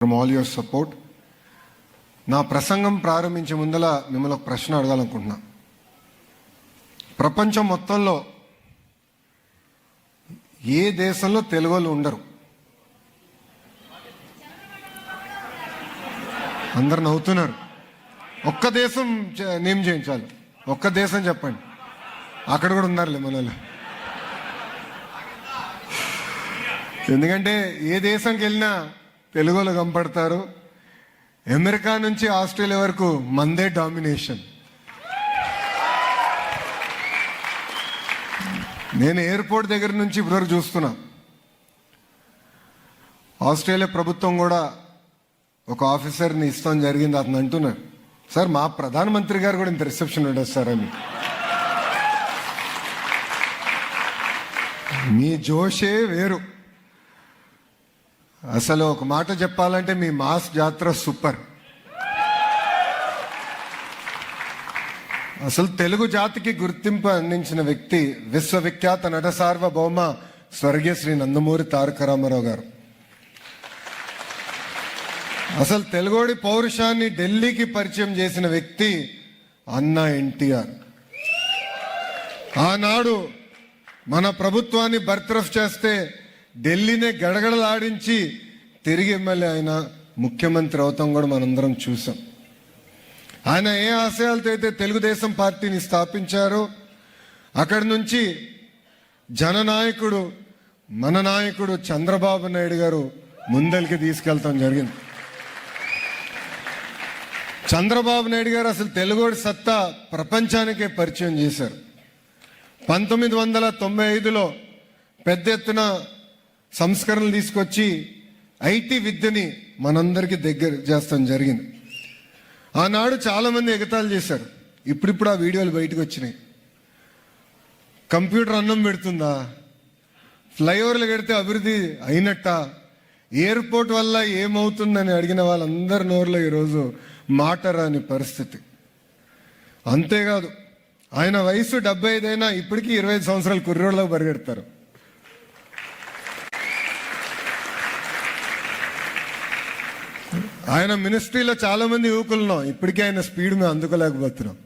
From all your support నా ప్రసంగం ప్రారంభించే ముందల మిమ్మల్ని ఒక ప్రశ్న అడగాలనుకుంటున్నా. ప్రపంచం మొత్తంలో ఏ దేశంలో తెలుగు వాళ్ళు ఉండరు? అందరు నవ్వుతున్నారు. ఒక్క దేశం నేమ్ చేయించాలి ఒక్క దేశం చెప్పండి. అక్కడ కూడా ఉన్నారులే మనలో ఎందుకంటే ఏ దేశంకి వెళ్ళినా తెలుగు వాళ్ళు కనపడతారు అమెరికా నుంచి ఆస్ట్రేలియా వరకు మందే డామినేషన్. నేను ఎయిర్పోర్ట్ దగ్గర నుంచి ఇప్పటివరకు చూస్తున్నా. ఆస్ట్రేలియా ప్రభుత్వం కూడా ఒక ఆఫీసర్ని ఇస్తాం జరిగింది అతను అంటున్నారు సార్ మా ప్రధానమంత్రి గారు కూడా ఇంత రిసెప్షన్ ఉండదు సార్ అని. మీ జోషే వేరు. అసలు ఒక మాట చెప్పాలంటే మీ మాస్ జాతర సూపర్. అసలు తెలుగు జాతికి గుర్తింపు అందించిన వ్యక్తి విశ్వవిఖ్యాత నట సార్వభౌమ స్వర్గీయ శ్రీ నందమూరి తారక రామారావు గారు. అసలు తెలుగోడి పౌరుషాన్ని ఢిల్లీకి పరిచయం చేసిన వ్యక్తి అన్నా ఎన్టీఆర్. ఆనాడు మన ప్రభుత్వాన్ని బర్తరఫ్ చేస్తే ఢిల్లీనే గడగడలాడించి తిరిగి ఎమ్మెల్యే ఆయన ముఖ్యమంత్రి అవుతాం కూడా మనందరం చూసాం. ఆయన ఏ ఆశయాలతో అయితే తెలుగుదేశం పార్టీని స్థాపించారో అక్కడి నుంచి జననాయకుడు మన నాయకుడు చంద్రబాబు నాయుడు గారు ముందరికి తీసుకెళ్తాం జరిగింది. చంద్రబాబు నాయుడు గారు అసలు తెలుగుడి సత్తా ప్రపంచానికే పరిచయం చేశారు. పంతొమ్మిది వందల తొంభై ఐదులో పెద్ద ఎత్తున సంస్కరణలు తీసుకొచ్చి ఐటీ విద్యని మనందరికీ దగ్గర చేస్తాం జరిగింది. ఆనాడు చాలామంది ఎగతాలు చేశారు. ఇప్పుడిప్పుడు ఆ వీడియోలు బయటకు వచ్చినాయి. కంప్యూటర్ అన్నం పెడుతుందా? ఫ్లైఓవర్లు కడితే అభివృద్ధి అయినట్ట? ఎయిర్పోర్ట్ వల్ల ఏమవుతుందని అడిగిన వాళ్ళందరి నోరులో ఈరోజు మాట రాని పరిస్థితి. అంతేకాదు ఆయన వయసు డెబ్బై ఐదైనా ఇప్పటికీ ఇరవై ఐదు సంవత్సరాలు కుర్రోళ్ళలో పరిగెడతారు. ఆయన మినిస్ట్రీలో చాలా మంది ఇప్పటికే ఆయన స్పీడ్ మేము అందుకోలేకపోతున్నాం.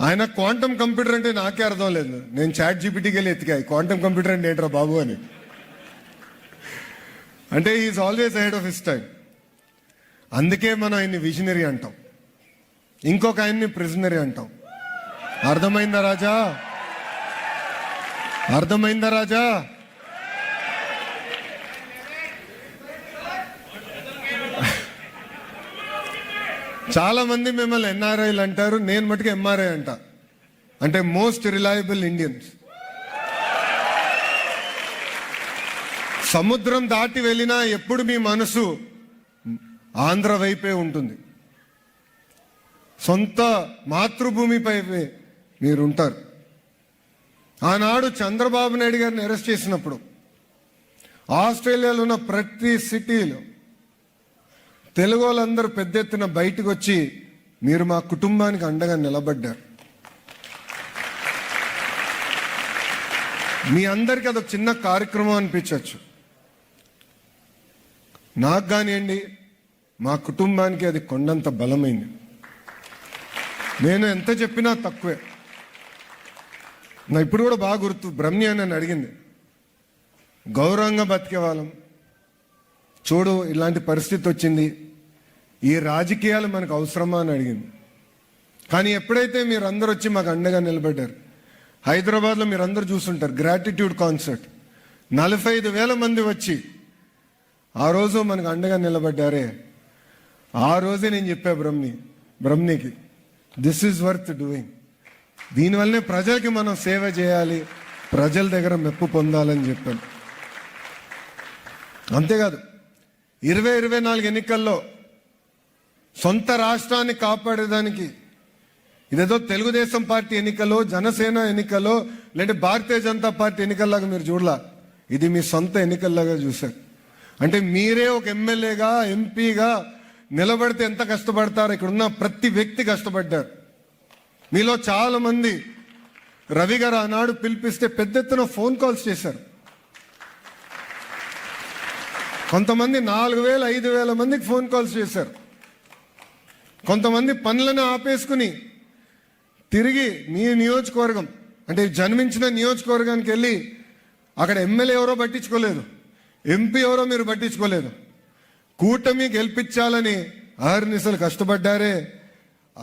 ఆయన క్వాంటమ్ కంప్యూటర్ అంటే నాకే అర్థం లేదు. నేను చాట్ జీపీటీకి వెళ్ళి ఎత్తికా క్వాంటమ్ కంప్యూటర్ అంటే ఏంట్రా బాబు అని. అంటే is always ahead of his time అందుకే మనం ఆయన్ని విజనరీ అంటాం. ఇంకొక ఆయన్ని ప్రిజనరీ అంటాం. అర్థమైందా రాజా? అర్థమైందా రాజా? చాలామంది మిమ్మల్ని ఎన్ఆర్ఐలు అంటారు నేను మటుకు ఎంఆర్ఐ అంట. అంటే మోస్ట్ రిలయబుల్ ఇండియన్స్ సముద్రం దాటి వెళ్ళినా ఎప్పుడు మీ మనసు ఆంధ్ర వైపే ఉంటుంది. సొంత మాతృభూమిపై మీరు ఉంటారు ఆనాడు చంద్రబాబు నాయుడు గారిని అరెస్ట్ చేసినప్పుడు ఆస్ట్రేలియాలో ఉన్న ప్రతి సిటీలో తెలుగు వాళ్ళందరూ పెద్ద ఎత్తున బయటకు వచ్చి మీరు మా కుటుంబానికి అండగా నిలబడ్డారు. మీ అందరికీ అదొక చిన్న కార్యక్రమం అనిపించవచ్చు. నాకు కానివ్వండి మా కుటుంబానికి అది కొండంత బలమైంది. నేను ఎంత చెప్పినా తక్కువే. నా ఇప్పుడు కూడా బాగా గుర్తు బ్రహ్మి అని నన్ను అడిగింది గౌరవంగా బతికే వాళ్ళం. చూడు ఇలాంటి పరిస్థితి వచ్చింది. ఈ రాజకీయాలు మనకు అవసరమా అని అడిగింది. కానీ ఎప్పుడైతే మీరందరూ వచ్చి మాకు అండగా నిలబడ్డారు హైదరాబాద్లో మీరందరూ చూస్తుంటారు గ్రాటిట్యూడ్ కాన్సర్ట్ నలభై ఐదు వేల మంది వచ్చి ఆ రోజు మనకు అండగా నిలబడ్డారే. ఆ రోజే నేను చెప్పా బ్రహ్మి బ్రహ్మికి దిస్ ఈజ్ వర్త్ డూయింగ్ దీనివల్లనే ప్రజలకి మనం సేవ చేయాలి ప్రజల దగ్గర మెప్పు పొందాలని చెప్పాను. అంతేకాదు ఇరవై ఇరవై నాలుగు ఎన్నికల్లో సొంత రాష్ట్రాన్ని కాపాడేదానికి ఇదేదో తెలుగుదేశం పార్టీ ఎన్నికలో జనసేన ఎన్నికలో లేదంటే భారతీయ జనతా పార్టీ ఎన్నికల్లాగా మీరు చూడలా. ఇది మీ సొంత ఎన్నికల్లాగా చూశారు. అంటే మీరే ఒక ఎమ్మెల్యేగా ఎంపీగా నిలబడితే ఎంత కష్టపడతారు? ఇక్కడ ఉన్న ప్రతి వ్యక్తి కష్టపడ్డారు. మీలో చాలా మంది రవి గారు ఆనాడు పిలిపిస్తే పెద్ద ఎత్తున ఫోన్ కాల్స్ చేశారు. కొంతమంది నాలుగు వేల ఐదు వేల మందికి ఫోన్ కాల్స్ చేశారు. కొంతమంది పనులను ఆపేసుకుని తిరిగి మీ నియోజకవర్గం అంటే జన్మించిన నియోజకవర్గానికి వెళ్ళి అక్కడ ఎమ్మెల్యే ఎవరో పట్టించుకోలేదు ఎంపీ ఎవరో మీరు పట్టించుకోలేదు. కూటమి గెలిపించాలని ఆహర్నిశలు కష్టపడ్డారే.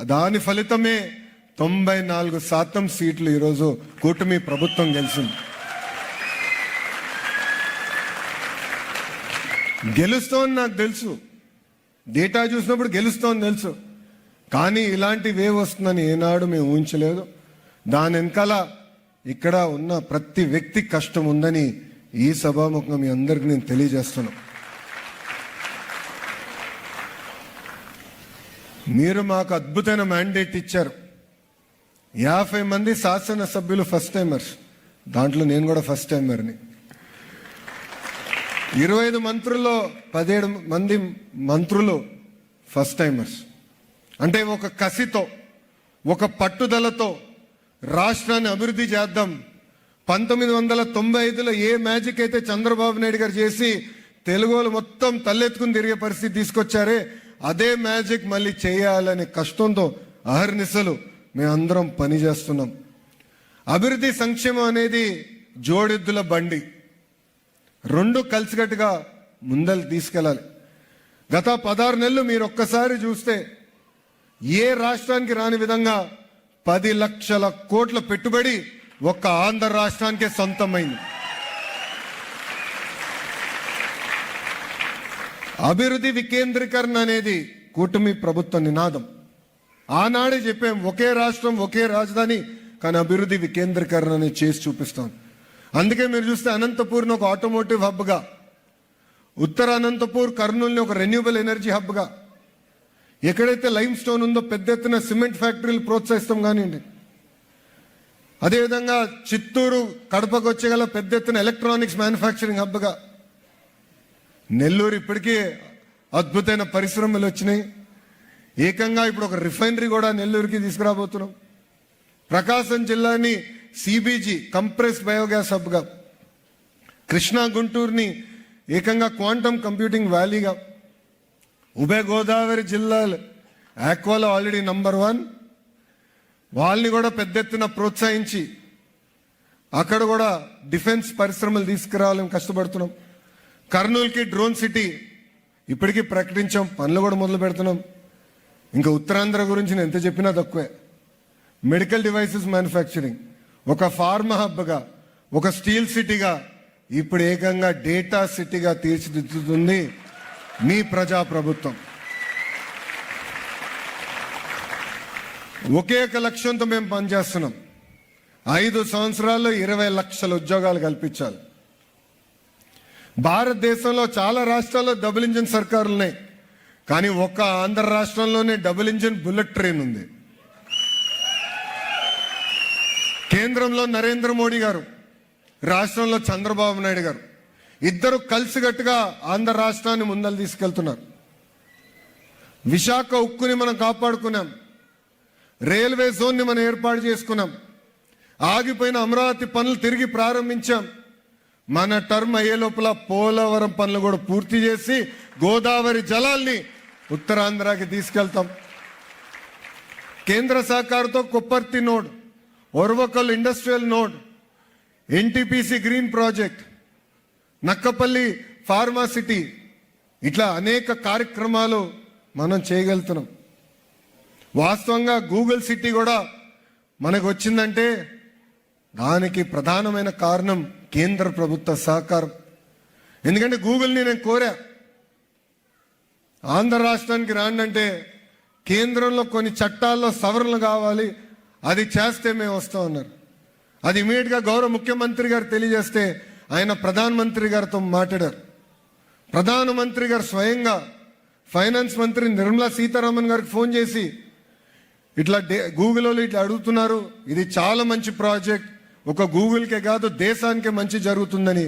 దాని ఫలితమే తొంభై నాలుగు శాతం సీట్లు ఈరోజు కూటమి ప్రభుత్వం గెలిచింది. గెలుస్తోంది నాకు తెలుసు. డేటా చూసినప్పుడు గెలుస్తోంది తెలుసు. కానీ ఇలాంటి వేవ్ వస్తుందని ఏనాడు మేము ఊహించలేదు. దాని వెనకాల ఇక్కడ ఉన్న ప్రతి వ్యక్తి కష్టం ఉందని ఈ సభాముఖంగా మీ అందరికి నేను తెలియజేస్తున్నాను మీరు మాకు అద్భుతమైన మ్యాండేట్ ఇచ్చారు. యాభై మంది శాసనసభ్యులు ఫస్ట్ టైమర్స్ దాంట్లో నేను కూడా ఫస్ట్ టైమర్ని ఇరవై ఐదు మంత్రుల్లో పదిహేడు మంది మంత్రులు ఫస్ట్ టైమర్స్ అంటే ఒక కసితో ఒక పట్టుదలతో రాష్ట్రాన్ని అభివృద్ధి చేద్దాం. పంతొమ్మిది వందల తొంభై ఐదులో ఏ మ్యాజిక్ అయితే చంద్రబాబు నాయుడు గారు చేసి తెలుగు వాళ్ళు మొత్తం తలెత్తుకుని తిరిగే పరిస్థితి తీసుకొచ్చారే అదే మ్యాజిక్ మళ్ళీ చేయాలనే కష్టంతో అహర్నిశలు మేమందరం పని చేస్తున్నాం. అభివృద్ధి సంక్షేమం అనేది జోడెద్దుల బండి. రెండు కలిసికట్టుగా ముందలు తీసుకెళ్ళాలి. గత పదహారు నెలలు మీరు ఒక్కసారి చూస్తే ఏ రాష్ట్రానికి రాని విధంగా పది లక్షల కోట్ల పెట్టుబడి ఒక్క ఆంధ్ర రాష్ట్రానికే సొంతమైంది. అభివృద్ధి వికేంద్రీకరణ అనేది కూటమి ప్రభుత్వ నినాదం. ఆనాడే చెప్పాం ఒకే రాష్ట్రం ఒకే రాజధాని కానీ అభివృద్ధి వికేంద్రీకరణ అనేది చేసి చూపిస్తాం. అందుకే మీరు చూస్తే అనంతపూర్ని ఒక ఆటోమోటివ్ హబ్గా ఉత్తర అనంతపూర్ కర్నూలుని ఒక రెన్యూబుల్ ఎనర్జీ హబ్గా ఎక్కడైతే లైమ్ స్టోన్ ఉందో పెద్ద ఎత్తున సిమెంట్ ఫ్యాక్టరీలు ప్రోత్సహిస్తాం కానివ్వండి. అదేవిధంగా చిత్తూరు కడపకు వచ్చేగల పెద్ద ఎత్తున ఎలక్ట్రానిక్స్ మ్యానుఫ్యాక్చరింగ్ హబ్గా నెల్లూరు ఇప్పటికీ అద్భుతమైన పరిశ్రమలు వచ్చినాయి. ఏకంగా ఇప్పుడు ఒక రిఫైనరీ కూడా నెల్లూరుకి తీసుకురాబోతున్నాం. ప్రకాశం జిల్లాని సిబీజీ కంప్రెస్ బయోగ్యాస్ హబ్గా కృష్ణా గుంటూరుని ఏకంగా క్వాంటమ్ కంప్యూటింగ్ వ్యాలీగా ఉభయ గోదావరి జిల్లాలు ఆక్వాలో ఆల్రెడీ నంబర్ వన్. వాళ్ళని కూడా పెద్ద ఎత్తున ప్రోత్సహించి అక్కడ కూడా డిఫెన్స్ పరిశ్రమలు తీసుకురావాలని కష్టపడుతున్నాం. కర్నూలుకి డ్రోన్ సిటీ ఇప్పటికీ ప్రకటించాం. పనులు కూడా మొదలు పెడుతున్నాం. ఇంకా ఉత్తరాంధ్ర గురించి నేను ఎంత చెప్పినా తక్కువే. Medical devices manufacturing. ఒక ఫార్మా హబ్గా ఒక స్టీల్ సిటీగా ఇప్పుడు ఏకంగా డేటా సిటీగా తీర్చిదిద్దుతుంది. మీ ప్రజా ప్రభుత్వం ఒకే ఒక లక్ష్యంతో మేము పనిచేస్తున్నాం. ఐదు సంవత్సరాల్లో ఇరవై లక్షల ఉద్యోగాలు కల్పించాలి. భారతదేశంలో చాలా రాష్ట్రాల్లో డబుల్ ఇంజిన్ సర్కారులు ఉన్నాయి. కానీ ఒక్క ఆంధ్ర రాష్ట్రంలోనే డబుల్ ఇంజిన్ బుల్లెట్ ట్రైన్ ఉంది. కేంద్రంలో నరేంద్ర మోడీ గారు రాష్ట్రంలో చంద్రబాబు నాయుడు గారు. ఇద్దరు కలిసికట్టుగా ఆంధ్ర రాష్ట్రాన్ని ముందలు తీసుకెళ్తున్నారు. విశాఖ ఉక్కుని మనం కాపాడుకున్నాం. రైల్వే జోన్ని మనం ఏర్పాటు చేసుకున్నాం. ఆగిపోయిన అమరావతి పనులు తిరిగి ప్రారంభించాం. మన టర్మ్ అయ్యే లోపల పోలవరం పనులు కూడా పూర్తి చేసి గోదావరి జలాల్ని ఉత్తరాంధ్రకి తీసుకెళ్తాం. కేంద్ర సహకారంతో Kopparthi node Orvakal industrial node NTPC green project Nakkapalli pharma city ఇట్లా అనేక కార్యక్రమాలు మనం చేయగలుగుతున్నాం. వాస్తవంగా గూగుల్ సిటీ కూడా మనకు వచ్చిందంటే దానికి ప్రధానమైన కారణం కేంద్ర ప్రభుత్వ సహకారం. ఎందుకంటే గూగుల్ని నేను కోరా. ఆంధ్ర రాష్ట్రానికి రాండంటే కేంద్రంలో కొన్ని చట్టాల్లో సవరణలు కావాలి అది చేస్తే మేము వస్తామన్నారు. అది ఇమీడియట్గా గౌరవ ముఖ్యమంత్రి గారు తెలియజేస్తే ఆయన ప్రధానమంత్రి గారితో మాట్లాడారు. ప్రధానమంత్రి గారు స్వయంగా ఫైనాన్స్ మంత్రి నిర్మలా సీతారామన్ గారికి ఫోన్ చేసి ఇట్లా డే గూగుల్లో ఇట్లా అడుగుతున్నారు ఇది చాలా మంచి ప్రాజెక్ట్ ఒక గూగుల్కే కాదు దేశానికే మంచి జరుగుతుందని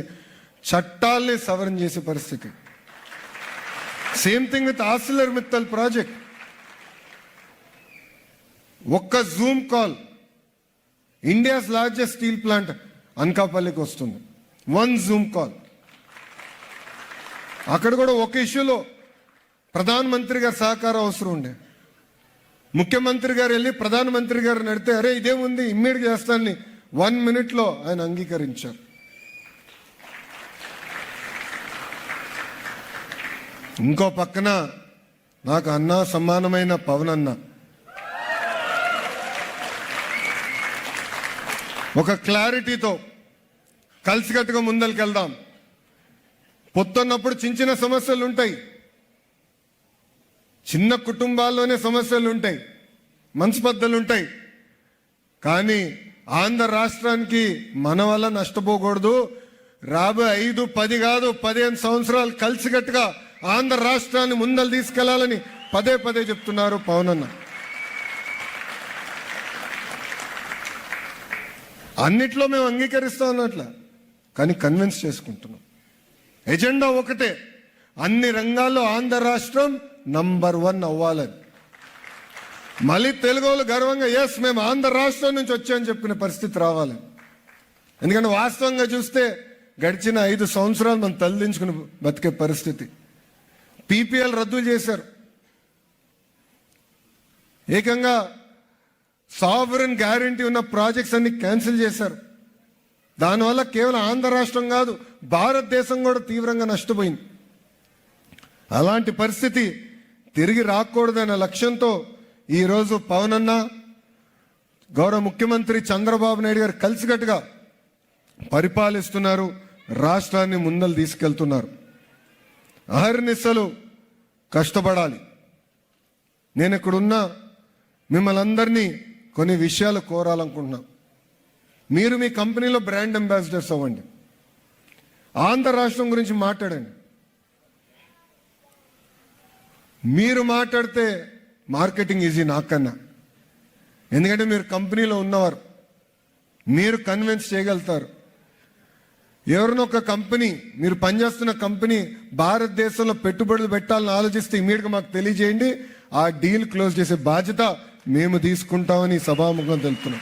చట్టాల్ని సవరణ చేసే పరిస్థితి. Same thing with Arcelor Mittal project. ఒక్క zoom call India's largest steel plant అనకాపల్లికి వస్తుంది. వన్ జూమ్ కాల్ అక్కడ కూడా ఒక ఇష్యూలో ప్రధానమంత్రి గారి సహకారం అవసరం ఉండే. ముఖ్యమంత్రి గారు వెళ్ళి ప్రధానమంత్రి గారు నడితే అరే ఇదేముంది? ఇమ్మీడియట్ చేస్తానని. వన్ మినిట్లో ఆయన అంగీకరించారు. ఇంకో పక్కన నాకు అన్న సమానమైన పవన్ అన్న. ఒక క్లారిటీతో కలిసికట్టుగా ముందరికెళ్దాం. పొత్తున్నప్పుడు చిన్న చిన్న సమస్యలు ఉంటాయి చిన్న కుటుంబాల్లోనే సమస్యలు ఉంటాయి మనస్పర్ధలు ఉంటాయి కానీ ఆంధ్ర రాష్ట్రానికి మన వల్ల నష్టపోకూడదు. రాబోయే ఐదు పది కాదు పదిహేను సంవత్సరాలు కలిసికట్టుగా ఆంధ్ర రాష్ట్రాన్ని ముందలు తీసుకెళ్ళాలని పదే పదే చెప్తున్నారు పవన్ అన్న అన్నిట్లో మేము అంగీకరిస్తాం అన్నట్ల. కానీ కన్విన్స్ చేసుకుంటున్నాం. ఎజెండా ఒకటే. అన్ని రంగాల్లో ఆంధ్ర రాష్ట్రం నంబర్ వన్ అవ్వాలని. మళ్ళీ తెలుగు వాళ్ళు గర్వంగా ఎస్ మేము ఆంధ్ర రాష్ట్రం నుంచి వచ్చామని చెప్పుకునే పరిస్థితి రావాలి. ఎందుకంటే వాస్తవంగా చూస్తే గడిచిన ఐదు సంవత్సరాలు మనం తలదించుకుని బతికే పరిస్థితి. పీపీఎల్ రద్దు చేశారు. ఏకంగా సావరన్ గ్యారంటీ ఉన్న ప్రాజెక్ట్స్ అన్ని క్యాన్సిల్ చేశారు. దానివల్ల కేవలం ఆంధ్ర రాష్ట్రం కాదు భారతదేశం కూడా తీవ్రంగా నష్టపోయింది. అలాంటి పరిస్థితి తిరిగి రాకూడదనే లక్ష్యంతో ఈరోజు పవన్ అన్న గౌరవ ముఖ్యమంత్రి చంద్రబాబు నాయుడు గారు కలిసికట్టుగా పరిపాలిస్తున్నారు రాష్ట్రాన్ని ముందలు తీసుకెళ్తున్నారు. అహర్నిశలు కష్టపడాలి. నేను ఇక్కడున్న మిమ్మల్ని అందరినీ కొన్ని విషయాలు కోరాలనుకుంటున్నాను. మీరు మీ కంపెనీలో బ్రాండ్ అంబాసిడర్స్ అవ్వండి. ఆంధ్ర రాష్ట్రం గురించి మాట్లాడండి. మీరు మాట్లాడితే మార్కెటింగ్ ఈజీ నాకన్నా. ఎందుకంటే మీరు కంపెనీలో ఉన్నవారు. మీరు కన్విన్స్ చేయగలుగుతారు. ఎవరినో ఒక కంపెనీ మీరు పనిచేస్తున్న కంపెనీ భారతదేశంలో పెట్టుబడులు పెట్టాలని ఆలోచిస్తే ఇమీడియట్గా మాకు తెలియజేయండి. ఆ డీల్ క్లోజ్ చేసే బాధ్యత మేము తీసుకుంటామని సభాముఖం తెలుపుతున్నాం.